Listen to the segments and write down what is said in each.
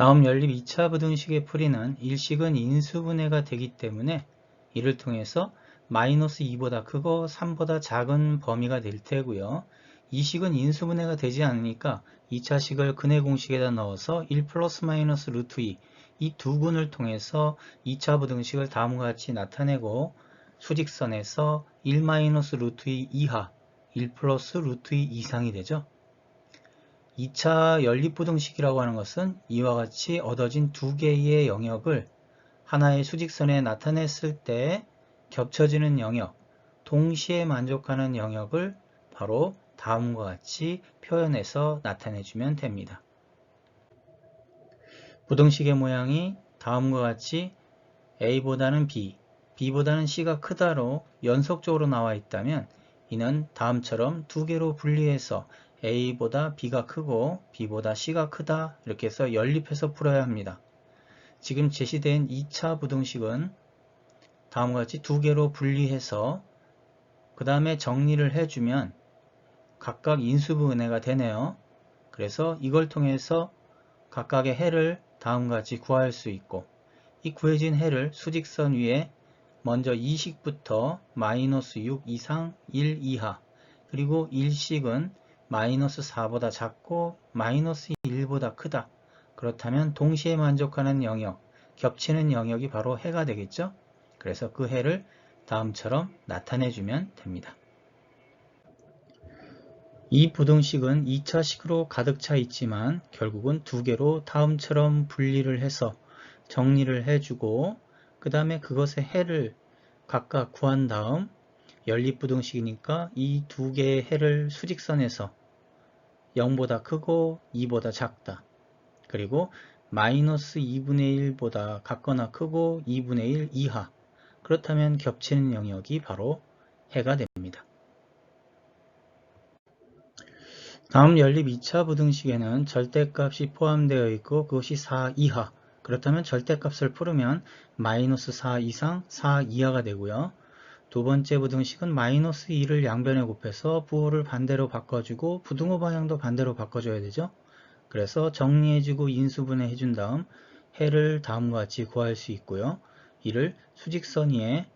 다음 연립 2차 부등식의 풀이는 일식은 인수분해가 되기 때문에 이를 통해서 마이너스 2보다 크고 3보다 작은 범위가 될 테고요. 이 식은 인수분해가 되지 않으니까 2차 식을 근해 공식에다 넣어서 1 플러스 마이너스 루트 2 이 두 군을 통해서 2차 부등식을 다음과 같이 나타내고 수직선에서 1 마이너스 루트 2 이하 1 플러스 루트 2 이상이 되죠. 2차 연립부등식이라고 하는 것은 이와 같이 얻어진 두 개의 영역을 하나의 수직선에 나타냈을 때 겹쳐지는 영역, 동시에 만족하는 영역을 바로 다음과 같이 표현해서 나타내주면 됩니다. 부등식의 모양이 다음과 같이 A보다는 B, B보다는 C가 크다로 연속적으로 나와 있다면 이는 다음처럼 두 개로 분리해서 A보다 B가 크고 B보다 C가 크다 이렇게 해서 연립해서 풀어야 합니다. 지금 제시된 2차 부등식은 다음과 같이 두 개로 분리해서 그 다음에 정리를 해주면 각각 인수분해가 되네요. 그래서 이걸 통해서 각각의 해를 다음과 같이 구할 수 있고 이 구해진 해를 수직선 위에 먼저 2식부터 마이너스 6 이상 1 이하 그리고 1식은 마이너스 4보다 작고 마이너스 1보다 크다. 그렇다면 동시에 만족하는 영역, 겹치는 영역이 바로 해가 되겠죠? 그래서 그 해를 다음처럼 나타내주면 됩니다. 이 부등식은 2차식으로 가득 차 있지만 결국은 두 개로 다음처럼 분리를 해서 정리를 해주고 그 다음에 그것의 해를 각각 구한 다음 연립부등식이니까 이 두 개의 해를 수직선에서 0보다 크고 2보다 작다. 그리고 마이너스 2분의 1보다 같거나 크고 2분의 1 이하. 그렇다면 겹치는 영역이 바로 해가 됩니다. 다음 연립 2차 부등식에는 절대값이 포함되어 있고 그것이 4 이하. 그렇다면 절대값을 풀으면 마이너스 4 이상 4 이하가 되고요. 두 번째 부등식은 마이너스 2를 양변에 곱해서 부호를 반대로 바꿔주고 부등호 방향도 반대로 바꿔줘야 되죠. 그래서 정리해주고 인수분해 해준 다음 해를 다음과 같이 구할 수 있고요. 이를 수직선 위에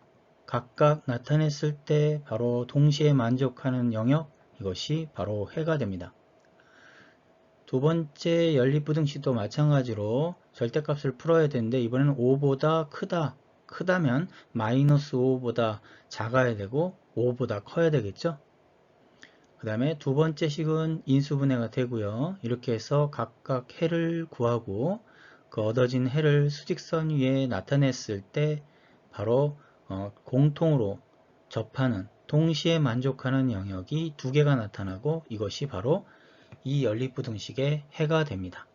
각각 나타냈을 때 바로 동시에 만족하는 영역 이것이 바로 해가 됩니다. 두 번째 연립부등식도 마찬가지로 절대값을 풀어야 되는데 이번에는 5보다 크다 크다면 마이너스 5보다 작아야 되고 5보다 커야 되겠죠. 그 다음에 두 번째 식은 인수분해가 되고요. 이렇게 해서 각각 해를 구하고 그 얻어진 해를 수직선 위에 나타냈을 때 바로 어, 공통으로 접하는 동시에 만족하는 영역이 두 개가 나타나고 이것이 바로 이 연립부등식의 해가 됩니다.